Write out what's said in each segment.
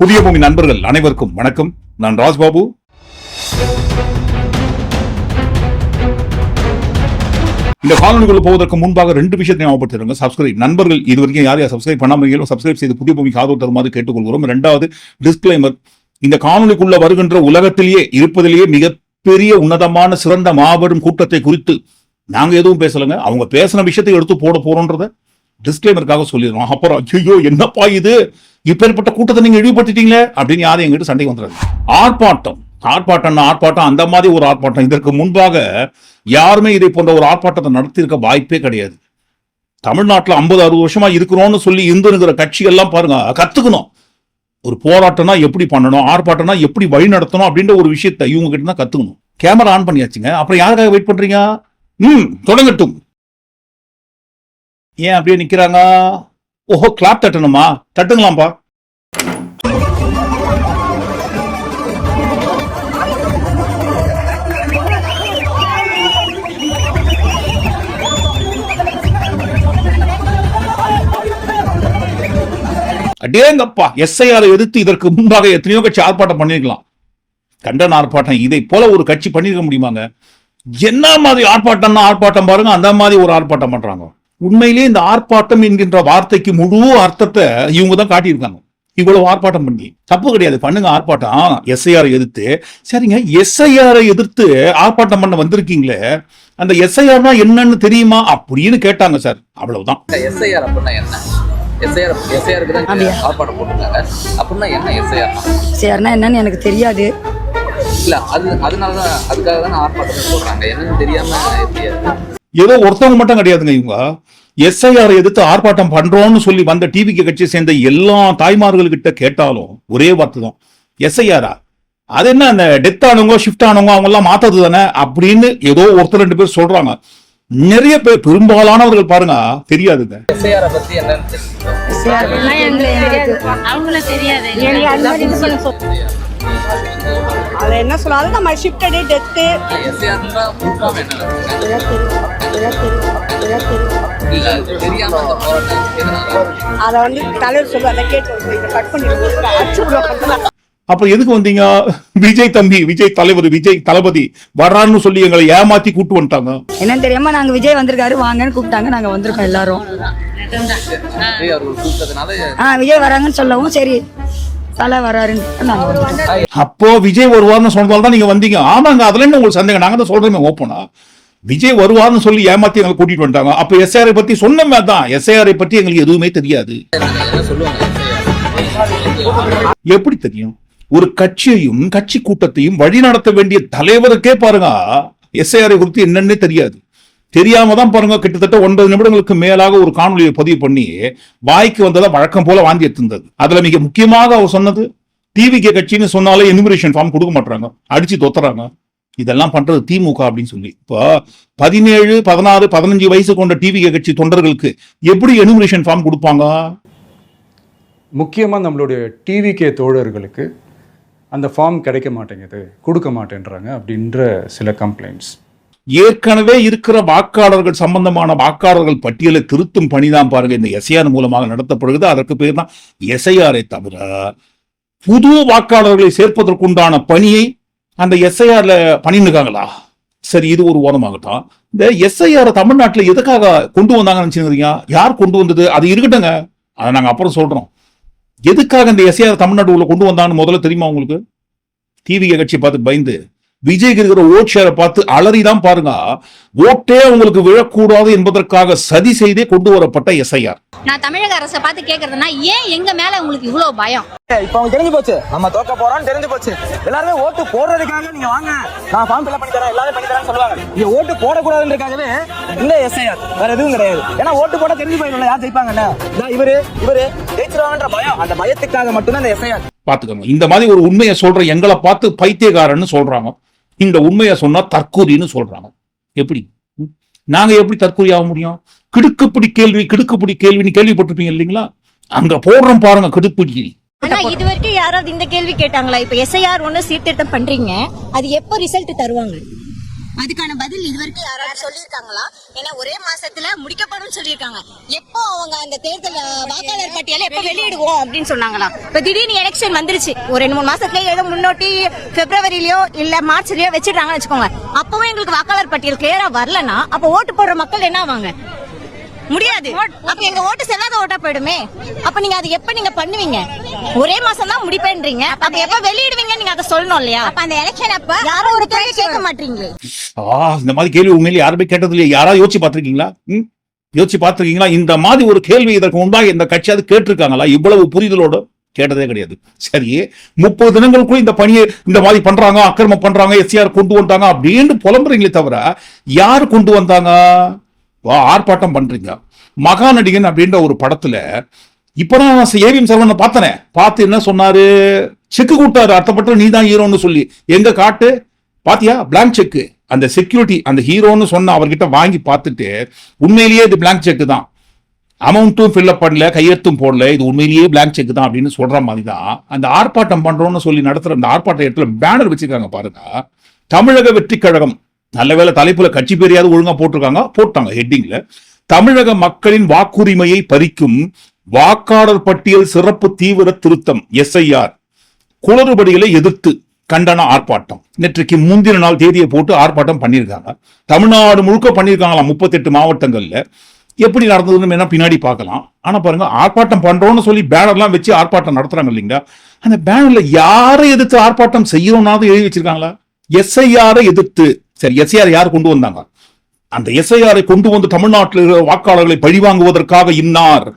புதிய பூமி நண்பர்கள் அனைவருக்கும் வணக்கம். நான் ராஜ்பாபு. இந்த காணொலிக்குள்ள போவதற்கு முன்பாக ரெண்டு விஷயத்தை ஞாபகப்படுத்திருங்க சப்ஸ்கிரைப் நண்பர்கள் இது வரைக்கும் யார் யார் சப்ஸ்கிரைப் பண்ணாமல் சப்ஸ்கிரைப் செய்து புதிய பூமிக்கு ஆதரவு தருமாறு கேட்டுக்கொள்கிறோம். ரெண்டாவது டிஸ்கிளைமர் இந்த காணொலிக்குள்ள வருகின்ற உலகத்திலேயே இருப்பதிலேயே மிகப்பெரிய உன்னதமான சிறந்த மாபெரும் கூட்டத்தை குறித்து நாங்க எதுவும் பேசலைங்க. அவங்க பேசின விஷயத்தை எடுத்து போட போறோன்றத டிஸ்க்ளைமருக்காக சொல்லிடுறோம். அப்புறம் ஐயோ என்னப்பா இது? இப்பேற்பட்ட கூட்டத்தை நீங்க இழிவுபடுத்திட்டீங்களே அப்படின்னு யாரும் எங்கிட்ட சண்டைக்கு வந்துடாது ஆர்ப்பாட்டம். ஆர்ப்பாட்டம்னா ஆர்ப்பாட்டம். அந்த மாதிரி ஒரு ஆர்ப்பாட்டம். இதற்கு முன்பாக யாருமே இதை போன்ற ஒரு ஆர்ப்பாட்டத்தை நடத்தியிருக்க வாய்ப்பே கிடையாது. தமிழ்நாட்டில் ஐம்பது அறுபது வருஷமா இருக்கிறோம்னு சொல்லி இருந்துங்கிற கட்சிகள்லாம் பாருங்க கத்துக்கணும். ஒரு போராட்டம்னா எப்படி பண்ணணும்? ஆர்ப்பாட்டம்னா எப்படி வழி நடத்தணும்? அப்படின்ற ஒரு விஷயத்தை இவங்க கிட்ட தான் கத்துக்கணும். கேமரா ஆன் பண்ணியாச்சுங்க. அப்புறம் யாருக்காக வெயிட் பண்றீங்க? ம் தொடங்கட்டும். ஏன் அப்படியே நிக்கிறாங்க? ஓஹோ கிளாப் தட்டணுமா? தட்டுங்களாம்பா அடேங்கப்பா எஸ்ஐஆரை எதிர்த்து இதற்கு முன்பாக எத்தனையோ கட்சி ஆர்ப்பாட்டம் பண்ணிருக்கலாம் கண்டன ஆர்ப்பாட்டம் இதை போல ஒரு கட்சி பண்ணிருக்க முடியுமாங்க? என்ன மாதிரி ஆர்ப்பாட்டம்னா ஆர்ப்பாட்டம் பாருங்க அந்த மாதிரி ஒரு ஆர்ப்பாட்டம் பண்றாங்க. உண்மையிலேயே இந்த ஆர்ப்பாட்டம் என்கின்ற வார்த்தைக்கு முழு அர்த்தத்தை இவங்க தான் காட்டியிருக்காங்க. இவ்வளவு ஆர்ப்பாட்டம் பண்ணி. தப்பு கிடையாது. பண்ணுங்க ஆர்ப்பாட்டம். எஸ்ஐஆர் எதிர்த்து. சரிங்க. எஸ்ஐஆர் எதிர்த்து ஆர்ப்பாட்டம் பண்ண வந்திருக்கீங்களே. அந்த எஸ்ஐஆர்னா என்னன்னு தெரியுமா? அப்படின்னு கேட்டாங்க சார். அவ்வளவுதான். எஸ்ஐஆர் அப்படின்னா என்ன? எஸ்ஐஆர் எஸ்ஐஆருக்கு தான் அப்படியா? ஆர்ப்பாட்டம் போட்டிருக்காங்க. அப்படின்னா என்ன எஸ்ஐஆர் சரினா என்னன்னு எனக்கு தெரியாது. இல்ல அது அதனால தான் அதுக்காக தான் ஆர்ப்பாட்டம் போடுறாங்க. என்னன்னு தெரியாம எப்படி அது? ஏதோ ஒருத்தவங்க மட்டும் கிடையாதுங்க இவங்க. எஸ்ஐஆர் எதிர்த்து ஆர்ப்பாட்டம் பண்றோம்னு சொல்லி வந்த டிவிக்கு கட்சியை சேர்ந்த எல்லா தாய்மார்கள்கிட்ட கேட்டாலும் ஒரே வார்த்தை தான். எஸ்ஐஆரா அது என்ன அந்த டெத் ஆனவங்க ஷிஃப்ட் ஆனவங்க அவங்க எல்லாம் மாத்தது தானே அப்படின்னு ஏதோ ஒருத்தர் ரெண்டு பேர் சொல்றாங்க. நிறைய பேர் பெரும்பாலானவர்கள் பாருங்க தெரியாதுங்க. அவங்கள தெரியாது. அது என்ன சொல்லாலும் நம்ம ஷிஃப்டடு டெத்து அது தெரியாம அந்த போராட்டம் எதனால அதை வந்து தலைவர் சொல்லு அதை கேட்டு கட் பண்ணிடுவோம் அடிச்சு விடுவாங்க அப்ப எதுக்கு வந்தீங்க? விஜய் தம்பி விஜய் தலைவர் விஜய் தளபதி வர்றான்னு சொல்லி எங்களை ஏமாத்தி கூட்டு வந்துட்டாங்க. என்னன்னு தெரியாம நாங்க விஜய் வந்திருக்காரு வாங்கன்னு கூப்பிட்டாங்க நாங்க வந்திருக்கோம் எல்லாரும். விஜய் வராங்கன்னு சொல்லவும் சரி. தலை வராருன்னு அப்போ விஜய் வருவார்னு சொன்னதால தான் நீங்க வந்தீங்க. ஆமாங்க அதுல என்ன உங்களுக்கு சந்தேகம். நாங்க தான் சொல்றோமே ஓப்பனா விஜய் வருவார்னு சொல்லி ஏமாத்தி எங்களை கூட்டிட்டு வந்துட்டாங்க. அப்ப எஸ்ஐஆரை பத்தி சொன்னமே தான். எஸ்ஐஆரை பத்தி எங்களுக்கு எதுவுமே தெரியாது. என்ன சொல்லுவாங்க SIR? எப்படி தெரியும்? ஒரு கட்சியையும் கட்சி கூட்டத்தையும் வழி நடத்த வேண்டிய தலைவருக்கே பாருங்க. எஸ்ஐஆரை குறித்து என்னன்னே தெரியாது. தெரியாம தான் பாருங்க கிட்டத்தட்ட ஒன்பது நிமிடங்களுக்கு மேலாக ஒரு காணொலியை பதிவு பண்ணி வாய்க்கு வந்ததை வழக்கம் போல வாந்தி எடுத்திருந்தது. அதுல மிக முக்கியமாக அவர் சொன்னது டிவிகே கட்சின்னு சொன்னாலே எனிமிரேஷன் ஃபார்ம் கொடுக்க மாட்டாங்க அடிச்சு தொத்துறாங்க. இதெல்லாம் பண்றது திமுக அப்படின்னு சொல்லி. இப்போ பதினேழு பதினாறு பதினஞ்சு வயசு கொண்ட டிவிகே கட்சி தொண்டர்களுக்கு எப்படி எனுமரேஷன் ஃபார்ம் கொடுப்பாங்க? முக்கியமாக நம்மளுடைய டிவிகே தோழர்களுக்கு அந்த ஃபார்ம் கிடைக்க மாட்டேங்குது கொடுக்க மாட்டேன்றாங்க அப்படின்ற சில கம்ப்ளைண்ட்ஸ் ஏற்கனவே இருக்கிற வாக்காளர்கள் சம்பந்தமான வாக்காளர்கள் பட்டியலை திருத்தும் பணிதான் பாருங்க. இந்த எஸ்ஐஆர் மூலமாக நடத்தப்படுகிறது. அதற்கு பேர் தான் எஸ்ஐஆரை தவிர புது வாக்காளர்களை சேர்ப்பதற்குண்டான பணியை அந்த எஸ்ஐஆர்ல பண்ணிருக்காங்களா சரி இது ஒரு ஓரமாகட்டும். இந்த எஸ்ஐஆர் தமிழ்நாட்டில் எதுக்காக கொண்டு வந்தாங்கன்னு நினைச்சுக்கிறீங்க? யார் கொண்டு வந்தது? அது இருக்கட்டுங்க அதை நாங்கள் அப்புறம் சொல்றோம். எதுக்காக இந்த எஸ்ஐஆர் தமிழ்நாடு உள்ள கொண்டு வந்தான்னு முதல்ல தெரியுமா உங்களுக்கு? டிவி கட்சி பார்த்து பயந்து. விஜய்க்கு இருக்கிற ஓட் ஷேரை பார்த்து அலறிதான் பாருங்க. ஓட்டே உங்களுக்கு விழக்கூடாது என்பதற்காக சதி செய்தே கொண்டு வரப்பட்ட எஸ்ஐஆர் நான் தமிழக அரசை பார்த்து கேக்குறதுன்னா ஏன் எங்க மேல உங்களுக்கு இவ்வளவு பயம்? இப்ப அவங்க தெரிஞ்சு போச்சு. நம்ம தோக்க போறோம்னு தெரிஞ்சு போச்சு. எல்லாருமே ஓட்டு போடுறதுக்காக நீங்க வாங்க. நான் ஃபார்ம் ஃபில் பண்ணி தரேன். எல்லாரும் பண்ணி தரேன்னு சொல்லுவாங்க. நீங்க ஓட்டு போடக்கூடாதுன்றதுக்காகவே இந்த எஸ்ஐஆர் வேற எதுவும் கிடையாது. ஏன்னா ஓட்டு போட தெரிஞ்சு போயிடும்ல. யார் ஜெயிப்பாங்கன்னு? இவரு இவரு ஜெயிச்சிருவாங்கன்ற பயம். அந்த பயத்துக்காக மட்டும்தான் இந்த எஸ்ஐஆர் பாத்துக்கோங்க இந்த மாதிரி ஒரு உண்மையை சொல்ற எங்களை பார்த்து பைத்தியக்காரன்னு சொல்றாங்க. இந்த உண்மையை சொன்னா தற்கூரின்னு சொல்றாங்க. எப்படி? நாங்க எப்படி தற்கூரி ஆக முடியும்? கிடுக்குப்பிடி கேள்வி கிடுக்குப்பிடி கேள்வின்னு கேள்விப்பட்டிருப்பீங்க இல்லைங்களா? அங்க போடுறோம் பாருங்க கிடுக்குப்பிடி. ஆனா இது வரைக்கும் யாராவது இந்த கேள்வி கேட்டாங்களா? இப்ப எஸ்ஐஆர் ஒண்ணு சீர்திருத்தம் பண்றீங்க. அது எப்போ ரிசல்ட் தருவாங்க? அதுக்கான பதில் இதுவரைக்கும் யாராவது சொல்லியிருக்காங்களா? ஏன்னா ஒரே மாசத்துல முடிக்கப்படும் சொல்லியிருக்காங்க. எப்போ அவங்க அந்த தேர்தல் வாக்காளர் பட்டியலை எப்போ வெளியிடுவோம் அப்படின்னு சொன்னாங்களா? இப்ப திடீர்னு எலெக்ஷன் வந்துருச்சு. ஒரு ரெண்டு மூணு மாசத்துல ஏதோ முன்னோட்டி பிப்ரவரிலயோ இல்ல மார்ச்லயோ வச்சிடுறாங்கன்னு வச்சுக்கோங்க. அப்பவும் எங்களுக்கு வாக்காளர் பட்டியல் கிளியரா வரலன்னா அப்ப ஓட்டு போடுற மக்கள் என்ன ஆவாங்க? முடியாது. அப்ப எங்க ஓட்டு செல்லாத ஓட்டா போயிடுமே. அப்ப நீங்க அது எப்ப நீங்க பண்ணுவீங்க? ஒரே மாசம் தான் முடிப்பேன்றீங்க. அப்ப எப்ப வெளியிடுவீங்க நீங்க அதை சொல்லணும் இல்லையா? அப்ப அந்த எலெக்ஷன் அப்ப யாரும் ஒரு கேள்வி கேட்க மாட்டீங்களே. ஆ இந்த மாதிரி கேள்வி உண்மையிலே யாருமே கேட்டது இல்லையா. யாராவது யோசிச்சு பார்த்திருக்கீங்களா? ம்? யோசிச்சு பார்த்திருக்கீங்களா? இந்த மாதிரி ஒரு கேள்வி இதற்கு முன்பாக இந்த கட்சியாவது கேட்டிருக்காங்களா? இவ்வளவு புரிதலோட கேட்டதே கிடையாது. சரி முப்பது தினங்களுக்குள்ள இந்த பணியை இந்த மாதிரி பண்றாங்க அக்கிரமம் பண்றாங்க எஸ்ஆர் கொண்டு வந்தாங்க அப்படின்னு புலம்புறீங்களே தவிர யார் கொண்டு வந்தாங்க? ஆர்ப்பாட்டம் பண்றீங்க. மகாநடிகன் அப்படின்ற ஒரு படத்துல இப்பதான் ஏவிஎம் சரவணனை பார்த்தனே. பார்த்து என்ன சொன்னாரு? செக்கு கூட்டாரு அர்த்தப்பட்டு நீ தான் ஹீரோன்னு சொல்லி. எங்க காட்டு? பாத்தியா? பிளாங்க் செக் அந்த செக்யூரிட்டி அந்த ஹீரோன்னு சொன்ன அவர்கிட்ட வாங்கி பார்த்துட்டு உண்மையிலேயே இது பிளாங்க் செக் தான். அமௌண்ட்டும் ஃபில்அப் பண்ணல கையெழுத்தும் போடல இது உண்மையிலேயே பிளாங்க் செக் தான் அப்படின்னு சொல்ற மாதிரி தான் அந்த ஆர்ப்பாட்டம் பண்றோம்னு சொல்லி நடத்துற அந்த ஆர்ப்பாட்ட இடத்துல பேனர் வச்சிருக்காங்க பாருங்க. தமிழக வெற்றி கழகம். நல்ல வேலை தலைப்புல கட்சி பேரையாவது ஒழுங்கா போட்டிருக்காங்க? போட்டாங்க ஹெட்டிங்ல தமிழக மக்களின் வாக்குரிமையை பறிக்கும் வாக்காளர் பட்டியல் சிறப்பு தீவிர திருத்தம் எஸ்ஐஆர் குளறுபடிகளை எதிர்த்து கண்டன ஆர்ப்பாட்டம். நேற்றைக்கு முந்தின நாள் தேதியை போட்டு ஆர்ப்பாட்டம் பண்ணியிருக்காங்க. தமிழ்நாடு முழுக்க பண்ணியிருக்காங்களாம் முப்பத்தெட்டு மாவட்டங்கள்ல. எப்படி நடந்ததுன்னு வேணா பின்னாடி பார்க்கலாம். ஆனா பாருங்க ஆர்ப்பாட்டம் பண்றோம்னு சொல்லி பேனர்லாம் வச்சு ஆர்ப்பாட்டம் நடத்துறாங்க இல்லைங்களா? அந்த பேனர்ல யாரை எதிர்த்து ஆர்ப்பாட்டம் செய்யணும்னாவது எழுதி வச்சிருக்காங்களா? எஸ்ஐஆரை எதிர்த்து சரி எஸ்ஐஆர் யார் கொண்டு வந்தாங்க? அந்த எஸ்ஐஆரை கொண்டு வந்து தமிழ்நாட்டில் வாக்காளர்களை பழிவாங்குவதற்காக இன்னார்.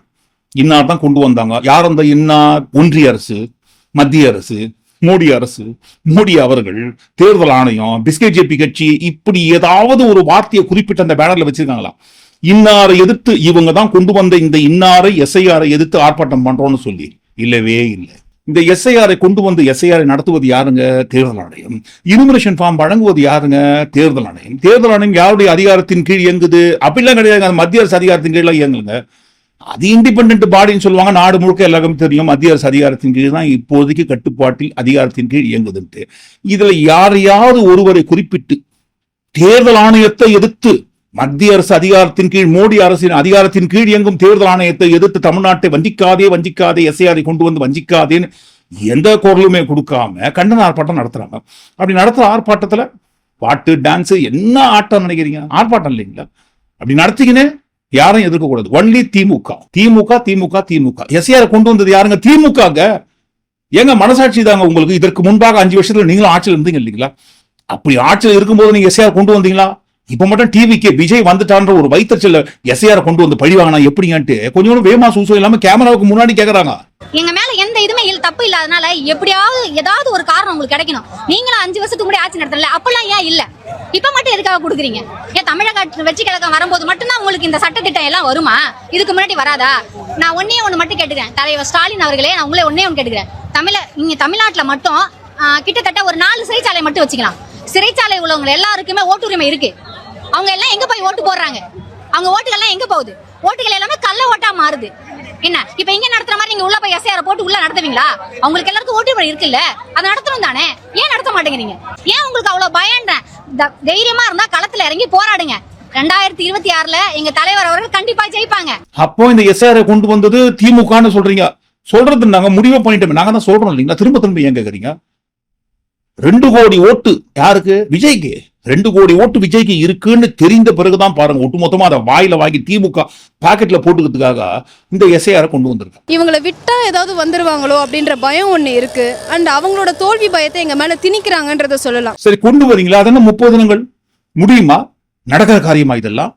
இன்னார் தான் கொண்டு வந்தாங்க. யார் அந்த இன்னார்? ஒன்றிய அரசு மத்திய அரசு மோடி அரசு. மோடி அவர்கள் தேர்தல் ஆணையம் பிஸ்கெட் ஜேபி கட்சி இப்படி ஏதாவது ஒரு வார்த்தையை குறிப்பிட்ட அந்த பேனர்ல வச்சிருக்காங்களா? இன்னாரை எதிர்த்து இவங்க தான் கொண்டு வந்த இந்த இன்னாரை எஸ்ஐஆரை எதிர்த்து ஆர்ப்பாட்டம் பண்றோம்னு சொல்லி. இல்லவே இல்லை. இந்த எஸ்ஐஆரை கொண்டு வந்து எஸ்ஐஆரை நடத்துவது யாருங்க? தேர்தல் ஆணையம். இனுமரேஷன் ஃபார்ம் வழங்குவது யாருங்க? தேர்தல் ஆணையம். தேர்தல் ஆணையம் யாருடைய அதிகாரத்தின் கீழ் இயங்குது? அப்படிலாம் கிடையாது. அந்த மத்திய அரசு அதிகாரத்தின் கீழ் இயங்குங்க அது இண்டிபெண்ட் பாடின்னு சொல்லுவாங்க. நாடு முழுக்க எல்லாருக்கும் தெரியும். மத்திய அரசு அதிகாரத்தின் கீழ் தான் இப்போதைக்கு கட்டுப்பாட்டில் அதிகாரத்தின் கீழ் இயங்குதுன்ட்டு. இதுல யாரையாவது ஒருவரை குறிப்பிட்டு தேர்தல் ஆணையத்தை எதிர்த்து மத்திய அரசு அதிகாரத்தின் கீழ் மோடி அரசின் அதிகாரத்தின் கீழ் இயங்கும் தேர்தல் ஆணையத்தை எதிர்த்து தமிழ்நாட்டை வஞ்சிக்காதே வஞ்சிக்காதே எஸ்ஐஆரை கொண்டு வந்து வஞ்சிக்காதேன்னு எந்த குரலுமே கொடுக்காம கண்டன ஆர்ப்பாட்டம் நடத்துறாங்க. அப்படி நடத்துற ஆர்ப்பாட்டத்துல பாட்டு டான்ஸ் என்ன ஆட்டம் நினைக்கிறீங்க? ஆர்ப்பாட்டம் இல்லைங்களா? அப்படி நடத்திக்கினே யாரும் எதிர்க்க கூடாது. ஒன்லி திமுக. திமுக திமுக திமுக. எஸ்ஐஆர் கொண்டு வந்தது யாருங்க? திமுகங்க. ஏங்க மனசாட்சி தாங்க உங்களுக்கு. இதற்கு முன்பாக அஞ்சு வருஷத்துல நீங்களும் ஆட்சியில் இருந்தீங்க இல்லைங்களா? அப்படி ஆட்சியில் இருக்கும்போது நீங்க எஸ்ஐஆர் கொண்டு வந்தீங்களா? இப்ப மட்டும் டிவிக்கு விஜய் வந்துட்டான்ற ஒரு வைத்தறிச்சல எஸ்ஐஆர் கொண்டு வந்து பழி வாங்கினா எப்படிங்கன்ட்டு கொஞ்சம் வேமா சூசம் இல்லாம கேமராவுக்கு முன்னாடி கேக்குறாங்க. எங்க மேல எந்த இதுமே இல்ல தப்பு இல்லாதனால எப்படியாவது ஏதாவது ஒரு காரணம் உங்களுக்கு கிடைக்கணும். நீங்களும் அஞ்சு வருஷத்துக்கு முன்னாடி ஆட்சி நடத்தல அப்பெல்லாம் ஏன் இல்ல? இப்ப மட்டும் எதுக்காக கொடுக்குறீங்க? ஏன் தமிழக வெற்றி கழகம் வரும்போது மட்டும்தான் உங்களுக்கு இந்த சட்டத்திட்டம் எல்லாம் வருமா? இதுக்கு முன்னாடி வராதா? நான் ஒன்னே ஒண்ணு மட்டும் கேட்டுக்கிறேன். தலைவர் ஸ்டாலின் அவர்களே நான் உங்களே ஒன்னே ஒன்று கேட்டுக்கிறேன். தமிழ நீங்க தமிழ்நாட்டுல மட்டும் கிட்டத்தட்ட ஒரு நாலு சிறைச்சாலை மட்டும் வச்சுக்கலாம். சிறைச்சாலை உள்ளவங்க எல்லாருக்குமே ஓட்டுரிமை இருக்கு. அவங்க எல்லாம் எங்க போய் ஓட்டு போடுறாங்க? அவங்க ஓட்டுகள் எல்லாம் எங்க போகுது? ஓட்டுகள் எல்லாமே கள்ள ஓட்டா மாறுது. என்ன? இப்ப இங்க நடத்துற மாதிரி நீங்க உள்ள போய் எஸ்ஐஆர் போட்டு உள்ள நடத்துவீங்களா? அவங்களுக்கு எல்லாருக்கும் ஓட்டுரிமை இருக்குல்ல? அதை நடத்தணும் தானே? ஏன் நடத்த மாட்டேங்கிறீங்க? ஏன் உங்களுக்கு அவ்வளவு பயன்றேன் த- தைரியமா இருந்தா களத்துல இறங்கி போராடுங்க. ரெண்டாயிரத்தி இருபத்தி ஆறுல எங்க தலைவர் அவர்கள் கண்டிப்பா ஜெயிப்பாங்க. அப்போ இந்த எஸ்ஆரை கொண்டு வந்தது திமுகன்னு சொல்றீங்க. சொல்றது நாங்க முடிவு பண்ணிட்டோம். நாங்க தான் சொல்றோம் இல்லைங்களா? திரும்ப திரும்ப ஏன் கேக்குறீங்க ரெண்டு கோடி ஓட்டு யாருக்கு? விஜய்க்கு. ரெண்டு கோடி ஓட்டு விஜய்க்கு இருக்குன்னு தெரிந்த பிறகுதான் பாருங்க ஒட்டுமொத்தமா அதை வாயில வாங்கி திமுக பாக்கெட்ல போட்டுக்கிறதுக்காக இந்த எஸ்ஐஆரை கொண்டு வந்திருக்காங்க இவங்களை விட்டா ஏதாவது வந்துருவாங்களோ அப்படின்ற பயம் ஒன்று இருக்கு. அண்ட் அவங்களோட தோல்வி பயத்தை எங்க மேல திணிக்கிறாங்கன்றத சொல்லலாம். சரி கொண்டு வரீங்களா? அதென்ன முப்பது தினங்கள்? முடியுமா? நடக்கிற காரியமா இதெல்லாம்?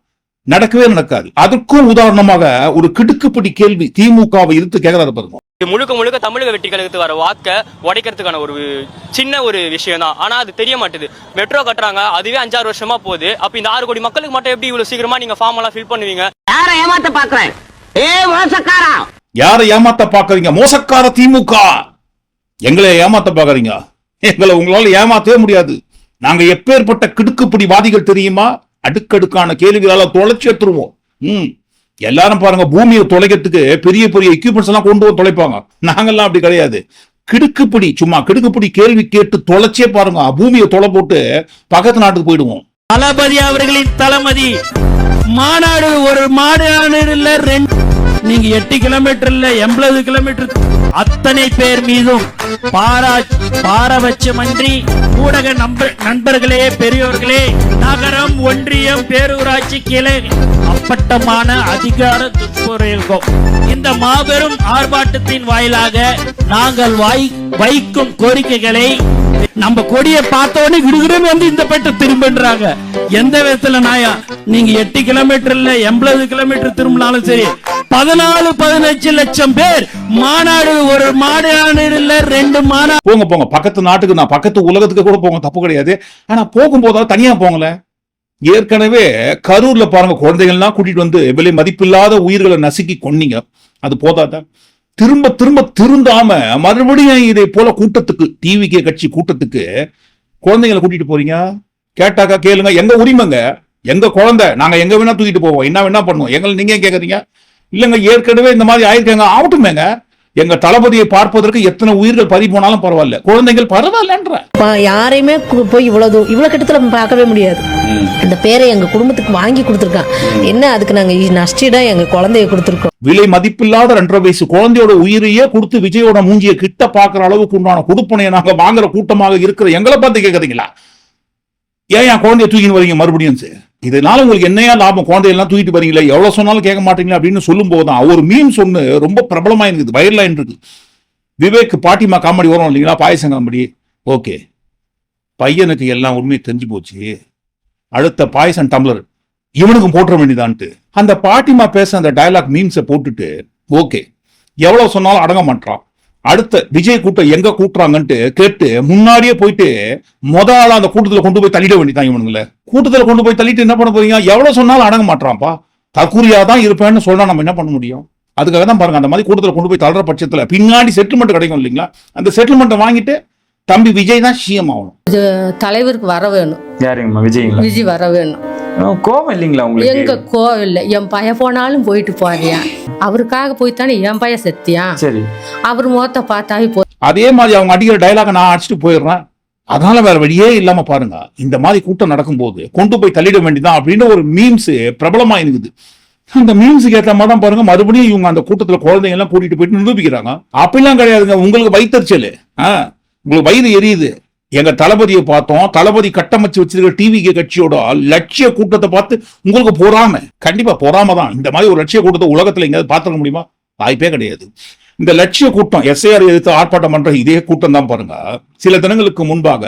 நடக்கவே நடக்காது. அதற்கும் உதாரணமாக ஒரு கிடுக்குப்பிடி கேள்வி திமுகவை எதிர்த்து கேட்கறாரு பாருங்க. இது முழுக்க முழுக்க தமிழக வெற்றி கழகத்துக்கு வர வாக்க உடைக்கிறதுக்கான ஒரு சின்ன ஒரு விஷயம் தான் ஆனா அது தெரிய மாட்டுது. மெட்ரோ கட்டுறாங்க அதுவே அஞ்சாறு வருஷமா போகுது. அப்ப இந்த ஆறு கோடி மக்களுக்கு மட்டும் எப்படி இவ்வளவு சீக்கிரமா நீங்க ஃபார்ம் எல்லாம் ஃபில் பண்ணுவீங்க? யாரை ஏமாத்த பாக்குறேன்? ஏ மோசக்காரா? யாரை ஏமாத்த பாக்குறீங்க? மோசக்கார திமுக! எங்களை ஏமாத்த பாக்குறீங்க? எங்களை உங்களால ஏமாத்தவே முடியாது. நாங்க எப்பேற்பட்ட கிடுக்குப்பிடி வாதிகள் தெரியுமா? அடுக்கடுக்கான கேள்விகளால தொலைச்சு எடுத்துருவோம். ம். எல்லாரும் பாருங்க பூமியை தொலைக்கிறதுக்கு பெரிய பெரிய எக்யூப்மெண்ட்ஸ் எல்லாம் கொண்டு வந்து தொலைப்பாங்க. நாங்கெல்லாம் அப்படி கிடையாது. கிடுக்குப்பிடி சும்மா கிடுக்குப்பிடி கேள்வி கேட்டு தொலைச்சே பாருங்க. பூமியை தொலை போட்டு பக்கத்து நாட்டுக்கு போயிடுவோம். தளபதி அவர்களின் தளபதி. மாநாடு ஒரு மாநாடு இல்ல ரெண்டு நீங்க எட்டு கிலோமீட்டர் இல்ல எண்பது கிலோமீட்டர் அத்தனை பேர் மீதும் பாரா பாரபட்சமன்றி ஊடக நண்பர்களே பெரியோர்களே நகரம் ஒன்றியம் பேரூராட்சி கீழே அப்பட்டமான அதிகார துஷ்பிரயோகம் இந்த மாபெரும் ஆர்ப்பாட்டத்தின் வாயிலாக நாங்கள் வாய் வைக்கும் கோரிக்கைகளை நம்ம கொடியை பார்த்த உடனே விடுகிறேன்னு வந்து இந்த பேட்டை திரும்பன்றாங்க. எந்த விதத்துல நாயா? நீங்க எட்டு கிலோமீட்டர் இல்ல எண்பது கிலோமீட்டர் திரும்பினாலும் சரி. பதினாலு பதினஞ்சு லட்சம் பேர் மாநாடு ஒரு மாநாடு இல்ல ரெண்டு மாநாடு போங்க போங்க. பக்கத்து நாட்டுக்கு நான் பக்கத்து உலகத்துக்கு கூட போங்க தப்பு கிடையாது. ஆனா போகும்போதாவது தனியா போங்கல ஏற்கனவே கரூர்ல பாருங்க குழந்தைகள்லாம் கூட்டிட்டு வந்து விலை மதிப்பில்லாத உயிர்களை நசுக்கி கொன்னீங்க. அது போதாதான் திரும்ப திரும்ப திருந்தாம மறுபடியும் இதை போல கூட்டத்துக்கு டிவிகே கட்சி கூட்டத்துக்கு குழந்தைங்களை கூட்டிட்டு போறீங்க? கேட்டாக்கா கேளுங்க. எங்க உரிமைங்க? எங்க குழந்தை? நாங்க எங்க வேணா தூக்கிட்டு போவோம். என்ன வேணா பண்ணுவோம். எங்களை நீங்க கேக்குறீங்க? இல்லங்க ஏற்கனவே இந்த மாதிரி ஆயிருக்காங்க. ஆகட்டுமேங்க. எங்க தளபதியை பார்ப்பதற்கு எத்தனை உயிர்கள் பறி போனாலும் பரவாயில்ல. குழந்தைகள் பரவாயில்லன்ற. யாரையுமே போய் இவ்வளவு இவ்வளவு கிட்டத்துல பார்க்கவே முடியாது. அந்த பேரை எங்க குடும்பத்துக்கு வாங்கி கொடுத்துருக்கான். என்ன அதுக்கு நாங்க நஷ்டிடா எங்க குழந்தைய கொடுத்துருக்கோம்? விலை மதிப்பில்லாத ரெண்டரை வயசு குழந்தையோட உயிரையே கொடுத்து விஜயோட மூஞ்சியை கிட்ட பாக்குற அளவுக்கு உண்டான கொடுப்பனையை நாங்க வாங்குற கூட்டமாக இருக்கிற எங்களை பார்த்து கேக்குறீங்களா ஏன் என் குழந்தைய தூக்கின்னு வரீங்க மறுபடியும்? சார்? இதனால உங்களுக்கு என்னையா லாபம்? குழந்தையெல்லாம் தூக்கிட்டு வரீங்களா எவ்வளவு சொன்னாலும் கேட்க மாட்டீங்களா அப்படின்னு சொல்லும் தான். ஒரு மீன் சொன்னு ரொம்ப பிரபலமா இருக்குது வயர்லைன் இருக்கு விவேக் பாட்டிமா காமெடி வரும் இல்லைங்களா? பாயசம் காமெடி. ஓகே. பையனுக்கு எல்லாம் உண்மையை தெரிஞ்சு போச்சு. அடுத்த பாயசம் டம்ளர். இவனுக்கும் போட்டுற வேண்டியதான்ட்டு. அந்த பாட்டிமா பேச அந்த டயலாக் மீம்ஸை போட்டுட்டு ஓகே. எவ்வளவு சொன்னாலும் அடங்க மாட்டான் அடுத்த விஜய் கூட்டம் எங்க கூட்டுறாங்கன்ட்டு கேட்டு முன்னாடியே போயிட்டு முத ஆளா அந்த கூட்டத்துல கொண்டு போய் தள்ளிட வேண்டியதான் இவனுங்கள. கூட்டத்துல கொண்டு போய் தள்ளிட்டு என்ன பண்ண போறீங்க? எவ்வளவு சொன்னாலும் அடங்க மாட்டான்ப்பா தற்கூரியா தான் இருப்பேன்னு சொன்னா நம்ம என்ன பண்ண முடியும்? அதுக்காக தான் பாருங்க அந்த மாதிரி கூட்டத்துல கொண்டு போய் தள்ளுற பட்சத்துல பின்னாடி செட்டில்மெண்ட் கிடைக்கும் இல்லைங்களா? அந்த செட்டில்மெண்ட்டை வாங்கிட்டு தம்பி விஜய் தான் சிஎம் ஆகணும். தலைவருக்கு வர வேணும். விஜய்ங்களா? விஜய் வர வேணும். கோபம் இல்லைங்களா உங்களுக்கு? கோவில் என் பையன் போனாலும் போயிட்டு போறியா? அவருக்காக போய் தானே என் பையன் செத்தியான் சரி. அவர் முகத்தை பார்த்தாவே போ அதே மாதிரி அவங்க அடிக்கிற டயலாக நான் அடிச்சுட்டு போயிடுறேன். அதனால வேற வழியே இல்லாம பாருங்க. இந்த மாதிரி கூட்டம் நடக்கும்போது கொண்டு போய் தள்ளிட வேண்டியதான் அப்படின்னு ஒரு மீம்ஸ் பிரபலமா இருக்குது அந்த மீம்ஸுக்கு ஏற்ற மாதிரி தான் பாருங்க மறுபடியும் இவங்க அந்த கூட்டத்துல குழந்தைங்க எல்லாம் கூட்டிட்டு போயிட்டு நிரூபிக்கிறாங்க. அப்படிலாம் கிடையாதுங்க. உங்களுக்கு வயிற்றுச்சல் உங்களுக்கு வயிறு எரியுது. எங்க தளபதியை பார்த்தோம். தளபதி கட்டமைச்சு வச்சிருக்கிற டிவி கட்சியோட லட்சிய கூட்டத்தை பார்த்து உங்களுக்கு பொறாம. கண்டிப்பா பொறாம தான் இந்த மாதிரி ஒரு லட்சிய கூட்டத்தை உலகத்துல எங்கேயாவது பார்த்துக்க முடியுமா? வாய்ப்பே கிடையாது. இந்த லட்சிய கூட்டம் எஸ்ஐஆர் எதிர்த்து ஆர்ப்பாட்டம் பண்ற இதே கூட்டம் தான் பாருங்க. சில தினங்களுக்கு முன்பாக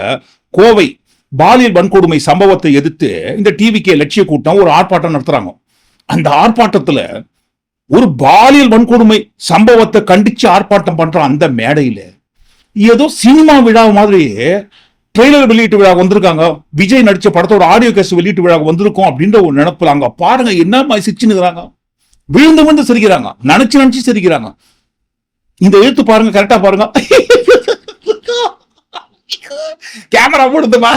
கோவை பாலியல் வன்கொடுமை சம்பவத்தை எதிர்த்து இந்த டிவிகே லட்சிய கூட்டம் ஒரு ஆர்ப்பாட்டம் நடத்துறாங்க. அந்த ஆர்ப்பாட்டத்துல ஒரு பாலியல் வன்கொடுமை சம்பவத்தை கண்டிச்சு ஆர்ப்பாட்டம் பண்ற அந்த மேடையில ஏதோ சினிமா விழா மாதிரி ட்ரெய்லர் வெளியீட்டு விழா வந்திருக்காங்க. விஜய் நடிச்ச படத்தோட ஆடியோ கேஸ் வெளியீட்டு விழா வந்திருக்கும் அப்படின்ற ஒரு நினைப்புல அங்க பாருங்க என்ன மாதிரி சிரிச்சுனுக்குறாங்க விழுந்து விழுந்து சிரிக்கிறாங்க. நினைச்சு நினைச்சு சிரிக்கிறாங்க. இந்த எழுத்து பாருங்க கரெக்டா பாருங்க. கேமரா போடுதுமா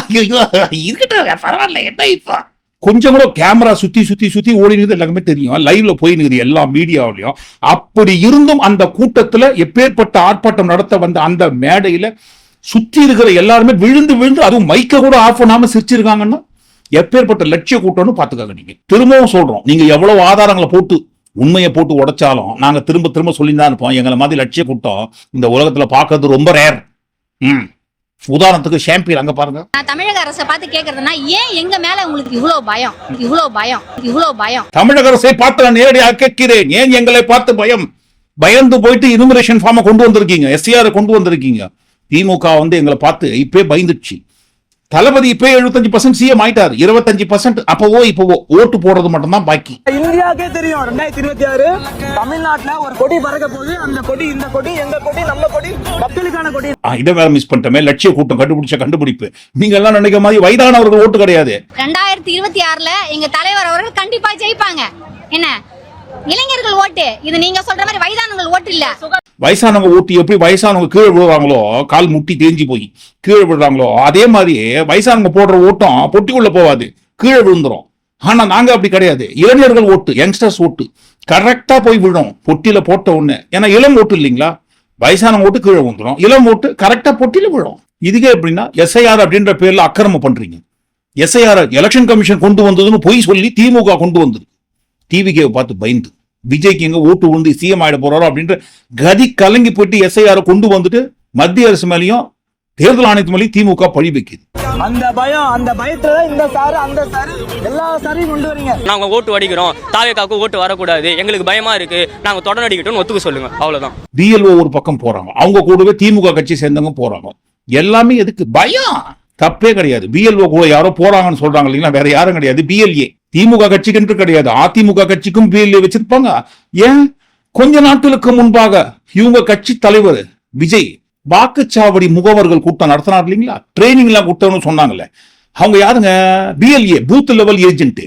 இருக்கட்டும் பரவாயில்ல என்ன இப்ப? கொஞ்சம் கூட கேமரா சுத்தி சுத்தி சுத்தி ஓடினது எல்லாருமே தெரியும். லைவ்ல போய் எல்லா மீடியாவிலையும் அப்படி இருந்தும் அந்த கூட்டத்துல எப்பேற்பட்ட ஆர்ப்பாட்டம் நடத்த வந்த அந்த மேடையில சுத்தி இருக்கிற எல்லாருமே விழுந்து விழுந்து அதுவும் மைக்க கூட ஆஃப் பண்ணாம சிரிச்சிருக்காங்கன்னா எப்பேற்பட்ட லட்சிய கூட்டம்னு பாத்துக்காங்க நீங்க. திரும்பவும் சொல்றோம். நீங்க எவ்வளவு ஆதாரங்களை போட்டு உண்மையை போட்டு உடைச்சாலும் நாங்க திரும்ப திரும்ப சொல்லி தான் இருப்போம். எங்களை மாதிரி லட்சிய கூட்டம் இந்த உலகத்துல பாக்குறது ரொம்ப ரேர் ம். உதாரணத்துக்கு ஷாம்பியர் அங்க பாருங்க. நான் தமிழக அரசை பார்த்து கேக்குறதுன்னா ஏன் எங்க மேல உங்களுக்கு இவ்வளவு பயம்? இவ்வளவு பயம். இவ்வளவு பயம். தமிழக அரசை பார்த்து நான் நேரடியாக கேட்கிறேன். ஏன் எங்களை பார்த்து பயம்? பயந்து போயிட்டு இனுமரேஷன் ஃபார்மை கொண்டு வந்திருக்கீங்க. எஸ்சிஆர் கொண்டு வந்திருக்கீங்க. திமுக வந்து எங்களை பார்த்து இப்பே பயந்துச்சு தளபதி இப்பே எழுபத்தஞ்சு பர்சன்ட் சிஎம் ஆயிட்டாரு. இருபத்தஞ்சு பர்சன்ட் அப்பவோ இப்பவோ ஓட்டு போடுறது மட்டும்தான் பாக்கி. இந்தியாவுக்கே தெரியும் ரெண்டாயிரத்தி இருபத்தி ஆறு. தமிழ்நாட்டுல ஒரு கொடி பறக்க போகுது. அந்த கொடி இந்த கொடி எங்க கொடி நம்ம கொடி மக்களுக்கான கொடி. இதை வேற மிஸ் பண்ணிட்டோமே. லட்சிய கூட்டம் கண்டுபிடிச்ச கண்டுபிடிப்பு. நீங்க எல்லாம் நினைக்கிற மாதிரி வயதானவர்கள் ஓட்டு கிடையாது. ரெண்டாயிரத்தி இருபத்தி ஆறுல எங்க தலைவர் அவர்கள் கண்டிப்பா ஜெயிப்பாங்க. என்ன? இளைஞர்கள் ஓட்டு. இது நீங்க சொல்ற மாதிரி வயதானவங்கள் ஓட்டு இல்ல. வயசானவங்க ஓட்டு எப்படி வயசானவங்க கீழே விழுவாங்களோ கால் முட்டி தேஞ்சு போய் கீழே விழுறாங்களோ அதே மாதிரி வயசானவங்க போடுற ஓட்டம் பொட்டிக்குள்ள போவாது கீழே விழுந்துரும். ஆனா நாங்க அப்படி கிடையாது. இளைஞர்கள் ஓட்டு யங்ஸ்டர்ஸ் ஓட்டு. கரெக்டா போய் விழும் பொட்டியில போட்ட உடனே. ஏன்னா இளம் ஓட்டு இல்லைங்களா? வயசானவங்க ஓட்டு கீழே விழுந்துரும். இளம் ஓட்டு கரெக்டா பொட்டியில விழும். இதுக்கே எப்படின்னா எஸ்ஐஆர் அப்படின்ற பேர்ல அக்கிரமம் பண்றீங்க. எஸ்ஐஆர் எலெக்ஷன் கமிஷன் கொண்டு வந்ததுன்னு பொய் சொல்லி திமுக கொண்டு வந்தது. டிவிகே பார்த்து பயந்து விஜய்க்கு எங்க ஓட்டு விழுந்து சிஎம் ஆயிட போறாரோ அப்படின்ற கதி கலங்கி போயிட்டு எஸ்ஐஆர் கொண்டு வந்துட்டு மத்திய அரசு மேலேயும் தேர்தல் ஆணையத்து மேலேயும் திமுக பழி வைக்குது. அந்த பயம் அந்த பயத்துல இந்த சாரு அந்த சாரு எல்லா சாரையும் கொண்டு வரீங்க. நாங்க ஓட்டு வடிக்கிறோம் தாவேக்காக்கு ஓட்டு வரக்கூடாது எங்களுக்கு பயமா இருக்கு நாங்க தொடர் அடிக்கட்டும்னு ஒத்துக்க சொல்லுங்க அவ்வளவுதான். பிஎல்ஓ ஒரு பக்கம் போறாங்க அவங்க கூடவே திமுக கட்சி சேர்ந்தவங்க போறாங்க. எல்லாமே எதுக்கு? பயம்! தப்பே கிடையாது. பிஎல்ஓ கூட யாரோ போறாங்கன்னு சொல்றாங்க இல்லைங்களா வேற யாரும் கிடையாது. பிஎல்ஏ திமுக கட்சிக்கு கிடையாது. அதிமுக கட்சிக்கும் பிஎல்ஏ வச்சிருப்பாங்க. ஏன்? கொஞ்ச நாட்களுக்கு முன்பாக இவங்க கட்சி தலைவர் விஜய் வாக்குச்சாவடி முகவர்கள் கூட்டம் நடத்தினார் இல்லைங்களா? ட்ரைனிங் எல்லாம் கூட்டம்னு சொன்னாங்கல்ல. அவங்க யாருங்க? BLA booth level agent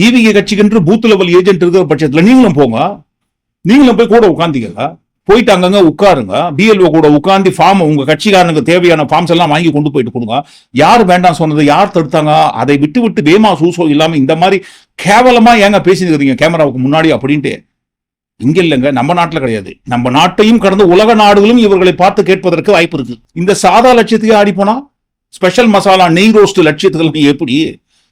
TVK கட்சிக்கு பூத் லெவல் ஏஜென்ட் இருக்கிற பட்சத்தில் நீங்களும் போங்க. நீங்களும் போய் கூட உட்காந்துக்கங்க போயிட்டு அங்கங்க உட்காருங்க பிஎல்ஓ கூட உட்காந்து ஃபார்ம் உங்க கட்சிக்காரனுக்கு தேவையான ஃபார்ம்ஸ் எல்லாம் வாங்கி கொண்டு போயிட்டு கொடுங்க. யார் வேண்டாம் சொன்னது யார் தடுத்தாங்க? அதை விட்டு விட்டு வேமா சூசோ இல்லாம இந்த மாதிரி கேவலமா ஏங்க பேசியிருக்கிறீங்க கேமராவுக்கு முன்னாடி அப்படின்ட்டு? இங்க இல்லைங்க நம்ம நாட்டில் கிடையாது. நம்ம நாட்டையும் கடந்து உலக நாடுகளும் இவர்களை பார்த்து கேட்பதற்கு வாய்ப்பு இருக்கு. இந்த சாதா லட்சியத்துக்கே ஆடி போனா? ஸ்பெஷல் மசாலா நெய் ரோஸ்ட் லட்சியத்துக்கு எப்படி?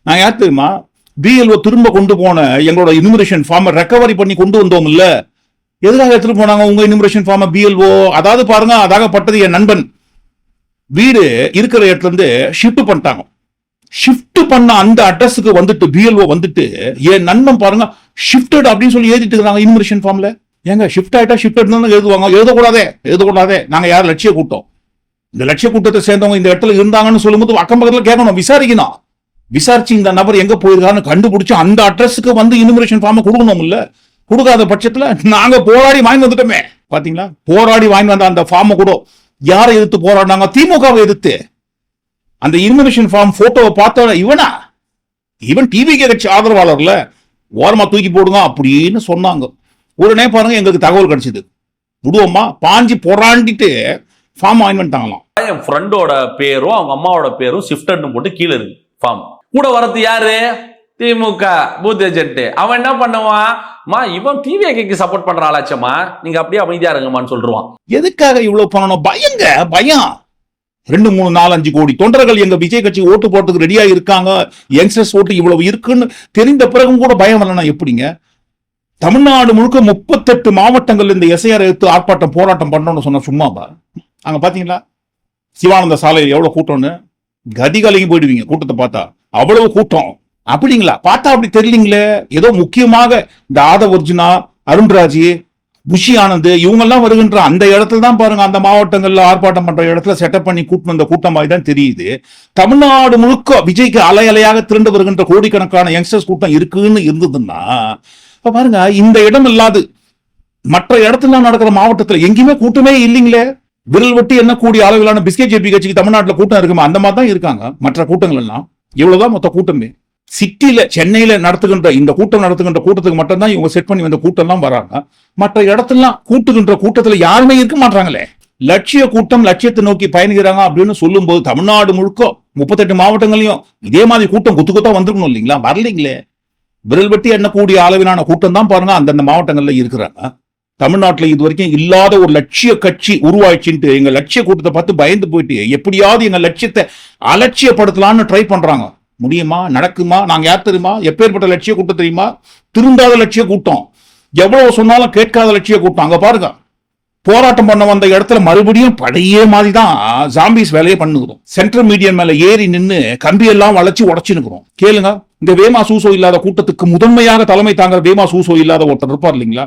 நான் யார் தெரியுமா? பிஎல்ஓ திரும்ப கொண்டு போன எங்களோட இனுமரேஷன் ஃபார்மை ரெக்கவரி பண்ணி கொண்டு வந்தோம் இல்லை? எதுக்காக எடுத்துட்டு போனாங்க? உங்க இனிமரேஷன் ஃபார்ம் பிஎல்ஓ அதாவது பாருங்க அதாகப்பட்டது என் நண்பன். வீடு இருக்கிற இடத்துல இருந்து ஷிஃப்ட் பண்ணிட்டாங்க. ஷிஃப்ட் பண்ண அந்த அட்ரஸுக்கு வந்துட்டு பிஎல்ஓ வந்துட்டு என் நண்பன் பாருங்க ஷிஃப்டட் அப்படின்னு சொல்லி எழுதிட்டு இருக்காங்க இனிமரேஷன் ஃபார்ம்ல ஏங்க ஷிஃப்ட் ஆயிட்டா ஷிஃப்ட் எழுதுவாங்க? எழுதக்கூடாதே எழுதக்கூடாதே. நாங்க யார் லட்சிய கூட்டம்? இந்த லட்சிய கூட்டத்தை சேர்ந்தவங்க இந்த இடத்துல இருந்தாங்கன்னு சொல்லும்போது அக்கம் பக்கத்துல கேட்கணும் விசாரிக்கணும். விசாரிச்சு இந்த நபர் எங்க போயிருக்காருன்னு கண்டுபிடிச்சு அந்த அட்ரஸுக்கு வந்து இனிமரேஷன் ஃபார்மை கொடுக்கணும் இல்லை கொடுக்காத பட்சத்தில் நாங்கள் போராடி வாங்கி வந்துட்டோமே. பார்த்தீங்களா போராடி வாங்கி வந்த அந்த ஃபார்மை கூட யாரை எதிர்த்து போராடினாங்க? திமுகவை எதிர்த்து. அந்த இன்விடேஷன் ஃபார்ம் ஃபோட்டோவை பார்த்த இவனா? இவன் டிவி கட்சி ஆதரவாளர்ல ஓரமாக தூக்கி போடுங்க அப்படின்னு சொன்னாங்க. உடனே பாருங்க எங்களுக்கு தகவல் கிடைச்சிது. விடுவோம்மா பாஞ்சி போராண்டிட்டு ஃபார்ம் வாங்கி வந்துட்டாங்களாம். என் ஃப்ரெண்டோட பேரும் அவங்க அம்மாவோட பேரும் ஷிஃப்டட்னு போட்டு கீழே இருக்கு ஃபார்ம் கூட வரது யாரு? திமுக பூத் ஏஜென்ட் அவன் என்ன பண்ணுவான்? மா இவன் டிவிக்கு சப்போர்ட் பண்ற ஆளாச்சம்மா நீங்க அப்படியே அமைதியா இருங்கம்மான்னு சொல்றான் எதுக்காக இவ்வளவு பண்ணணும் பயங்க பயம். ரெண்டு மூணு நாலு அஞ்சு கோடி. தொண்டர்கள் எங்க விஜய் கட்சி ஓட்டு போறதுக்கு ரெடியா இருக்காங்க. யங்ஸ்டர்ஸ் ஓட்டு இவ்வளவு இருக்குன்னு தெரிந்த பிறகும் கூட பயம் வரலன்னா எப்படிங்க? தமிழ்நாடு முழுக்க முப்பத்தெட்டு மாவட்டங்கள் இந்த எஸ்ஐஆர் எடுத்து ஆர்ப்பாட்டம் போராட்டம் பண்ணணும்னு சொன்ன சும்மாவா? அங்க பாத்தீங்களா? சிவானந்த சாலையில் எவ்வளவு கூட்டம்னு? கதி கலங்கி போயிடுவீங்க கூட்டத்தை பார்த்தா. அவ்வளவு கூட்டம். அப்படிங்களா? பார்த்தா அப்படி தெரியலீங்களே? ஏதோ முக்கியமாக இந்த ஆதவ அர்ஜுனா அருண்ராஜ் புஷி ஆனந்த் இவங்கெல்லாம் வருகின்ற அந்த இடத்துல தான் பாருங்க அந்த மாவட்டங்கள்ல ஆர்ப்பாட்டம் பண்ற இடத்துல செட்டப் பண்ணி கூட்டு வந்த கூட்டமாய் தான் தெரியுது. தமிழ்நாடு முழுக்க விஜய்க்கு அலை அலையாக திரண்டு வருகின்ற கோடிக்கணக்கான யங்ஸ்டர்ஸ் கூட்டம் இருக்குன்னு இருந்ததுன்னா இப்ப பாருங்க இந்த இடம் இல்லாது மற்ற இடத்துல நடக்கிற மாவட்டத்தில் எங்கேயுமே கூட்டமே இல்லைங்களே? விரல் வெட்டி எண்ணக்கூடிய அளவிலான பிஸ்கெட் ஜேபி கட்சிக்கு தமிழ்நாட்டில் கூட்டம் இருக்குமா? அந்த மாதிரி தான் இருக்காங்க மற்ற கூட்டங்கள் எல்லாம். இவ்வளவுதான் மொத்த கூட்டமே. சிட்டியில சென்னையில நடத்துகின்ற இந்த கூட்டம் நடத்துகின்ற கூட்டத்துக்கு மட்டும்தான் இவங்க செட் பண்ணி வந்த கூட்டம் எல்லாம் வராங்க. மற்ற இடத்துலாம் கூட்டுகின்ற கூட்டத்துல யாருமே இருக்க மாட்டாங்களே. லட்சிய கூட்டம் லட்சியத்தை நோக்கி பயணிக்கிறாங்க அப்படின்னு சொல்லும்போது தமிழ்நாடு முழுக்க முப்பத்தெட்டு மாவட்டங்களையும் இதே மாதிரி கூட்டம் குத்து குத்தா வந்திருக்கணும் இல்லைங்களா? வரலீங்களே. விரல் வெட்டி எண்ணக்கூடிய அளவிலான கூட்டம் தான் பாருங்க அந்தந்த மாவட்டங்கள்ல இருக்கிறாங்க. தமிழ்நாட்டுல இது வரைக்கும் இல்லாத ஒரு லட்சிய கட்சி உருவாயிடுச்சுன்ட்டு எங்க லட்சிய கூட்டத்தை பார்த்து பயந்து போயிட்டு எப்படியாவது எங்க லட்சியத்தை அலட்சியப்படுத்தலாம்னு ட்ரை பண்றாங்க. முடியுமா? நடக்குமா? நாங்க யார் தெரியுமா? எப்பேற்பட்ட லட்சிய கூட்டம் தெரியுமா? திருந்தாத லட்சிய கூட்டம். எவ்வளவு சொன்னாலும் கேட்காத லட்சிய கூட்டம். அங்க பாருங்க. போராட்டம் பண்ண வந்த இடத்துல மறுபடியும் பழைய மாதிரி தான் ஜாம்பிஸ் வேலையை பண்ணுகிறோம். சென்ட்ரல் மீடியம் மேல ஏறி நின்று கம்பியெல்லாம் வளைச்சு உடச்சுனுக்குறோம் கேளுங்க. இந்த வேமா சூசோ இல்லாத கூட்டத்துக்கு முதன்மையாக தலைமை தாங்குற வேமா சூசோ இல்லாத ஒருத்தர் இருப்பார் இல்லைங்களா?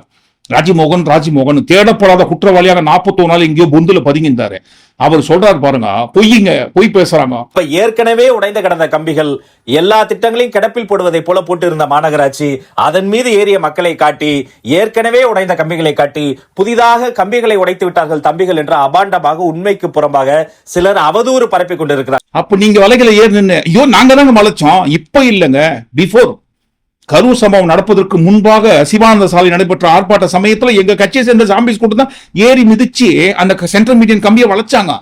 ராஜ்மோகன் ராஜ்மோகன் தேடப்படாத குற்றவாளியாக நாற்பத்தோ நாள் எங்கேயோ பொந்துல பதுங்கியிருந்தாரு. அவர் சொல்றாரு பாருங்க பொய்யுங்க பொய் பேசுறாங்க. இப்ப ஏற்கனவே உடைந்து கிடந்த கம்பிகள் எல்லா திட்டங்களையும் கிடப்பில் போடுவதை போல போட்டு இருந்த மாநகராட்சி அதன் மீது ஏறிய மக்களை காட்டி ஏற்கனவே உடைந்த கம்பிகளை காட்டி புதிதாக கம்பிகளை உடைத்து விட்டார்கள் தம்பிகள் என்ற அபாண்டமாக உண்மைக்கு புறம்பாக சிலர் அவதூறு பரப்பிக் கொண்டிருக்கிறார். அப்ப நீங்க வலைகளை ஏறி ஐயோ நாங்க தாங்க மலைச்சோம் இப்ப இல்லைங்க பிஃபோர் கரூர் சம்பவம் நடப்பதற்கு முன்பாக சிவானந்த சாலை நடைபெற்ற ஆர்ப்பாட்ட சமயத்தில் எங்க கட்சியை சேர்ந்த ஜாம்பிஸ் கூட்டம் தான் ஏறி மிதிச்சு அந்த சென்ட்ரல் மீடியன் கம்பியை வளைச்சாங்க.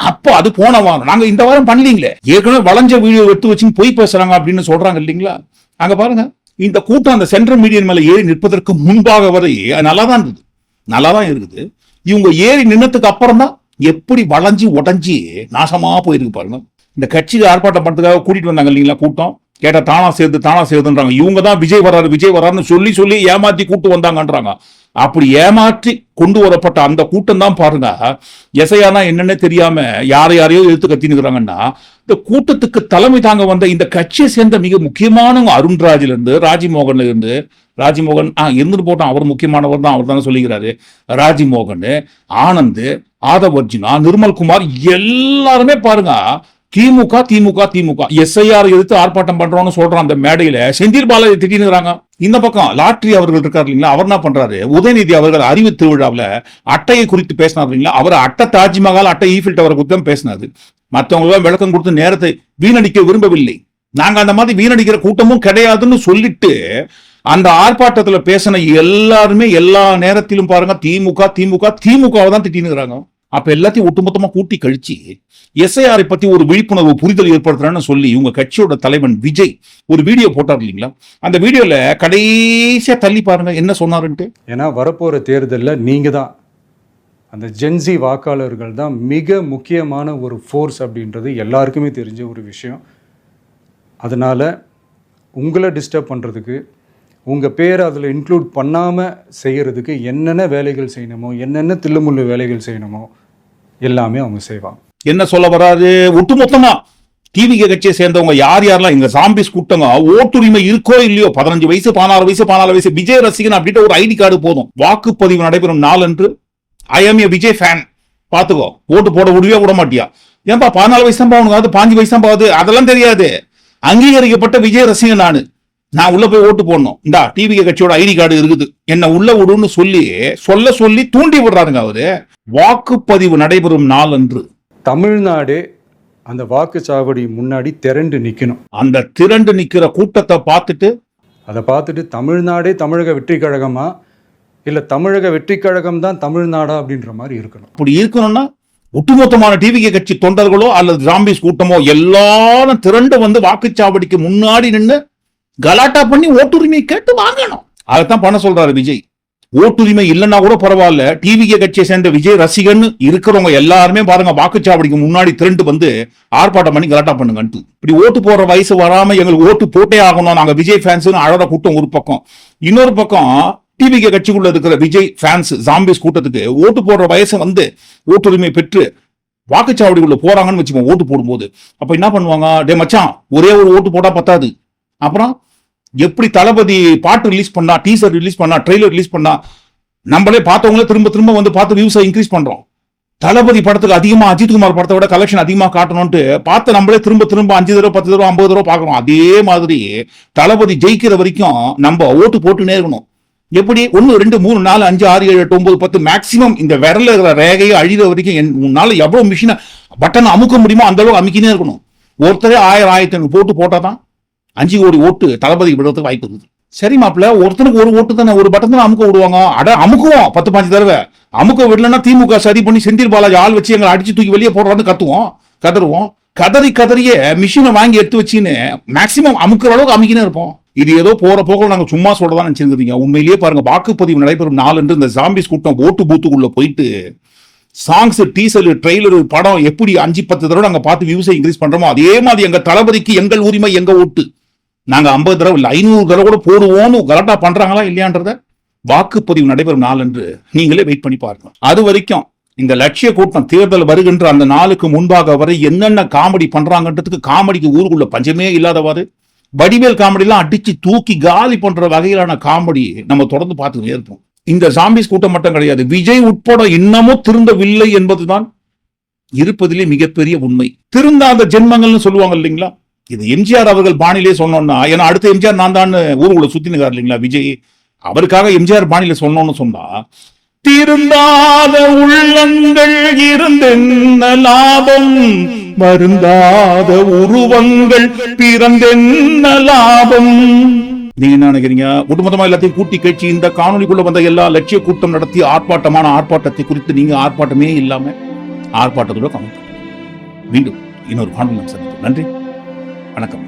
அப்போ அது போன வாரம். நாங்க இந்த வாரம் பண்ணலீங்களே. ஏற்கனவே வளைஞ்ச வீடியோ எடுத்து வச்சு பொய் பேசுறாங்க அப்படின்னு சொல்றாங்க இல்லைங்களா? அங்க பாருங்க. இந்த கூட்டம் அந்த சென்ட்ரல் மீடியன் மேல ஏறி நிற்பதற்கு முன்பாக வரை அது நல்லா தான் இருந்தது. நல்லா தான் இருக்குது. இவங்க ஏறி நின்னதுக்கு அப்புறம் தான் எப்படி வளைஞ்சு உடஞ்சி நாசமா போயிருக்கு பாருங்க. இந்த கட்சிக்கு ஆர்ப்பாட்டம் பண்ணுறதுக்காக கூட்டிட்டு வந்தாங்க இல்லைங்களா கூட்டம். கேட்டால் தானா சேர்ந்து தானா சேர்ந்துன்றாங்க இவங்க தான் விஜய் வராரு விஜய் வராருன்னு சொல்லி சொல்லி ஏமாற்றி கூட்டு வந்தாங்கன்றாங்க. அப்படி ஏமாற்றி கொண்டு வரப்பட்ட அந்த கூட்டம் தான் பாருங்க. எசையானா என்னன்னே தெரியாம யாரை யாரையோ எடுத்து கத்தினுக்கிறாங்கன்னா இந்த கூட்டத்துக்கு தலைமை தாங்க வந்த இந்த கட்சியை சேர்ந்த மிக முக்கியமானவங்க அருண்ராஜ்ல இருந்து ராஜ்மோகன்ல இருந்து ராஜ்மோகன் ஆ இருந்துட்டு போட்டோம். அவர் முக்கியமானவர் தான் அவர் தானே சொல்லிக்கிறாரு. ராஜ்மோகன் ஆனந்த் ஆதவர்ஜினா நிர்மல்குமார் எல்லாருமே பாருங்க. திமுக திமுக திமுக. எஸ்ஐஆர் எதிர்த்து ஆர்ப்பாட்டம் பண்றோம்னு சொல்ற அந்த மேடையில செந்தில் பாலாஜி திட்டினுறாங்க இந்த பக்கம் லாட்ரி அவர்கள் இருக்காரு இல்லைங்களா? அவர் என்ன பண்றாரு? உதயநிதி அவர்கள் அறிவு திருவிழாவில் அட்டையை குறித்து பேசினார் இல்லைங்களா? அவர் அட்டை தாஜ்மஹால் அட்டை ஈஃபில் டவர் குறித்து தான் பேசினாரு. மற்றவங்க விளக்கம் கொடுத்து நேரத்தை வீணடிக்க விரும்பவில்லை. நாங்க அந்த மாதிரி வீணடிக்கிற கூட்டமும் கிடையாதுன்னு சொல்லிட்டு அந்த ஆர்ப்பாட்டத்தில் பேசின எல்லாருமே எல்லா நேரத்திலும் பாருங்க திமுக திமுக திமுகவை தான் திட்டினுக்கிறாங்க அப்ப எல்லாத்தையும் ஒட்டுமொத்தமா கூட்டி கழிச்சு எஸ்ஐஆரை பத்தி ஒரு விழிப்புணர்வு புரிதல் ஏற்படுத்துறான்னு சொல்லி இவங்க கட்சியோட தலைவன் விஜய் ஒரு வீடியோ போட்டார் இல்லைங்களா? அந்த வீடியோல கடைசியா தள்ளி பாருங்க என்ன சொன்னாருன்ட்டு. ஏன்னா வரப்போகிற தேர்தலில் நீங்கள் தான். அந்த ஜென்சி வாக்காளர்கள் தான் மிக முக்கியமான ஒரு ஃபோர்ஸ் அப்படின்றது எல்லாருக்குமே தெரிஞ்ச ஒரு விஷயம். அதனால் உங்களை டிஸ்டர்ப் பண்ணுறதுக்கு உங்கள் பேரை அதில் இன்க்ளூட் பண்ணாமல் செய்கிறதுக்கு என்னென்ன வேலைகள் செய்யணுமோ என்னென்ன தில்லுமுள்ளு வேலைகள் செய்யணுமோ எல்லாமே அவங்க செய்வாங்க. என்ன சொல்ல வராது? ஒட்டுமொத்தமா டிவிகே கட்சியை சேர்ந்தவங்க யார் யாரெல்லாம் இந்த சாம்பிஸ் கூட்டங்க ஓட்டுரிமை இருக்கோ இல்லையோ பதினஞ்சு வயசு பதினாறு வயசு பதினாலு வயசு விஜய் ரசிகன் அப்படின்ற ஒரு ஐடி கார்டு போதும். வாக்குப்பதிவு நடைபெறும் நாளன்று I M A Vijay fan பாத்துக்கோ ஓட்டு போட விடவே விட மாட்டியா? ஏன்பா பதினாலு வயசு தான் போகணும் பாஞ்சு வயசு தான் போகுது அதெல்லாம் தெரியாது. அங்கீகரிக்கப்பட்ட விஜய் ரசிகன் நான். நான் உள்ள போய் ஓட்டு போடணும். இந்தா டிவிகே கட்சியோட ஐடி கார்டு இருக்குது. என்ன உள்ள விடுன்னு சொல்லி சொல்ல சொல்லி தூண்டி விடுறாருங்க அவரு. வாக்குப்பதிவு நடைபெறும் நாள் அன்று தமிழ்நாடே அந்த வாக்குச்சாவடி முன்னாடி திரண்டு நிற்கணும் அந்த திரண்டு நிக்கிற கூட்டத்தை பார்த்துட்டு அதை பார்த்துட்டு தமிழ்நாடே தமிழக வெற்றி கழகமா இல்லை தமிழக வெற்றி கழகம் தான் தமிழ்நாடா அப்படின்ற மாதிரி இருக்கணும். இப்படி இருக்கணும்னா ஒட்டுமொத்தமான டிவிகே கட்சி தொண்டர்களோ அல்லது ஜாம்பிஸ் கூட்டமோ எல்லாரும் திரண்டு வந்து வாக்குச்சாவடிக்கு முன்னாடி நின்று கலாட்டா பண்ணி ஓட்டுரிமை கேட்டு வாங்கணும். அதைத்தான் பண்ண சொல்றாரு விஜய். ஓட்டுரிமை இல்லைன்னா கூட பரவாயில்ல. டிவிகே கட்சியை சேர்ந்த விஜய் ரசிகன் இருக்கிறவங்க எல்லாருமே பாருங்க வாக்குச்சாவடிக்கு முன்னாடி திரண்டு வந்து ஆர்ப்பாட்டம் பண்ணி கலாட்டா பண்ணுங்கன்ட்டு இப்படி ஓட்டு போடுற வயசு வராம எங்களுக்கு ஓட்டு போட்டே ஆகணும். நாங்க விஜய் ஃபேன்ஸ் அழற கூட்டம் ஒரு பக்கம். இன்னொரு பக்கம் டிவிகே கட்சிக்குள்ள இருக்கிற விஜய் ஃபேன்ஸ் ஜாம்பிஸ் கூட்டத்துக்கு ஓட்டு போடுற வயசு வந்து ஓட்டுரிமை பெற்று வாக்குச்சாவடிக்குள்ள போறாங்கன்னு வச்சுக்கோங்க ஓட்டு போடும்போது. அப்ப என்ன பண்ணுவாங்க? டே மச்சான் ஒரே ஒரு ஓட்டு போட்டா பத்தாது. அப்புறம் எப்படி தளபதி பாட்டு ரிலீஸ் பண்ணா டீசர் ரிலீஸ் பண்ணா ட்ரெய்லர் ரிலீஸ் பண்ணா நம்மளே பார்த்தவங்களே திரும்ப திரும்ப வந்து பார்த்து வியூஸை இன்க்ரீஸ் பண்றோம். தளபதி படத்துக்கு அதிகமாக அஜித்குமார் படத்தை விட கலெக்ஷன் அதிகமாக காட்டணும்ட்டு பார்த்து நம்மளே திரும்ப திரும்ப அஞ்சு தடவை பத்து தடவை ஐம்பது தடவை பார்க்கறோம். அதே மாதிரி தளபதி ஜெயிக்கிற வரைக்கும் நம்ம ஓட்டு போட்டுனே இருக்கணும். எப்படி? ஒன்று ரெண்டு மூணு நாலு அஞ்சு ஆறு ஏழு எட்டு ஒன்பது பத்து மேக்ஸிமம் இந்த விரல இருக்கிற ரேகையை அழிகிற வரைக்கும் என் உன்னால் எவ்வளோ மிஷினை பட்டனை அமுக்க முடியுமோ அந்த அளவுக்கு அமுக்கினே இருக்கணும். ஒருத்தரே ஆயிரம் ஆயிரத்தி ஐநூறு போட்டு தான் அஞ்சு கோடி ஓட்டு தளபதி விடுறதுக்கு வாய்ப்பு இருக்குது. சரி மாப்பிள்ள ஒருத்தனுக்கு ஒரு ஓட்டு தானே ஒரு பட்டன் தான் அமுக்க விடுவாங்க. அட அமுக்குவோம் பத்து பாஞ்சு தடவை. அமுக்க விடலன்னா திமுக சரி பண்ணி செந்தில் பாலாஜி ஆள் வச்சு எங்களை அடிச்சு தூக்கி வெளியே போடுறான்னு கத்துவோம் கதறுவோம். கதறி கதறியே மிஷினை வாங்கி எடுத்து வச்சுன்னு மேக்சிமம் அமுக்குற அளவுக்கு அமுக்கினே இருப்போம். இது ஏதோ போற போக நாங்க சும்மா சொல்றதா நினைச்சிருந்தீங்க. உண்மையிலேயே பாருங்க வாக்குப்பதிவு நடைபெறும் நாளன்று இந்த ஜாம்பிஸ் கூட்டம் ஓட்டு பூத்துக்குள்ள போயிட்டு சாங்ஸ் டீசர் ட்ரெய்லர் படம் எப்படி அஞ்சு பத்து தடவை நாங்க பார்த்து வியூஸை இன்க்ரீஸ் பண்றோமோ அதே மாதிரி எங்க தளபதிக்கு எங்கள் உரிமை எங்க ஓட்டு. நாங்கள் ஐம்பது தடவை இல்லை ஐநூறு தடவை கூட போடுவோம்னு கரெக்டாக பண்ணுறாங்களா இல்லையான்றத வாக்குப்பதிவு நடைபெறும் நாள் என்று நீங்களே வெயிட் பண்ணி பாருங்க. அது வரைக்கும் இந்த லட்சிய கூட்டம் தேர்தல் வருகின்ற அந்த நாளுக்கு முன்பாக வரை என்னென்ன காமெடி பண்றாங்கன்றதுக்கு காமெடிக்கு ஊருக்குள்ள பஞ்சமே இல்லாதவாறு வடிவேல் காமெடிலாம் அடிச்சு தூக்கி காலி பண்ற வகையிலான காமெடி நம்ம தொடர்ந்து பார்த்துக்கிட்டே இருப்போம். இந்த சாம்பிஸ் கூட்டம் மட்டும் கிடையாது விஜய் உட்பட இன்னமும் திருந்தவில்லை என்பதுதான் இருப்பதிலே மிகப்பெரிய உண்மை. திருந்தாத ஜென்மங்கள்னு சொல்லுவாங்க இல்லைங்களா? இது எம்ஜிஆர் அவர்கள் பாணியிலே சொன்னோம்னா ஏன்னா அடுத்த எம்ஜிஆர் நான் தான் ஊருக்குள்ள சுத்தினுக்கார் இல்லைங்களா விஜய். அவருக்காக எம்ஜிஆர் பாணியில சொன்னோம்னு சொன்னா திருந்தாத உள்ளங்கள் இருந்தென்ன லாபம்? வருந்தாத உருவங்கள் பிறந்தென்ன லாபம்? நீங்க என்ன நினைக்கிறீங்க? ஒட்டுமொத்தமா எல்லாத்தையும் கூட்டி கட்சி இந்த காணொலிக்குள்ள வந்த எல்லா லட்சிய கூட்டம் நடத்தி ஆர்ப்பாட்டமான ஆர்ப்பாட்டத்தை குறித்து நீங்க ஆர்ப்பாட்டமே இல்லாம ஆர்ப்பாட்டத்தோட கமெண்ட் மீண்டும் இன்னொரு காணொலி சந்திப்போம். நன்றி. வணக்கம்.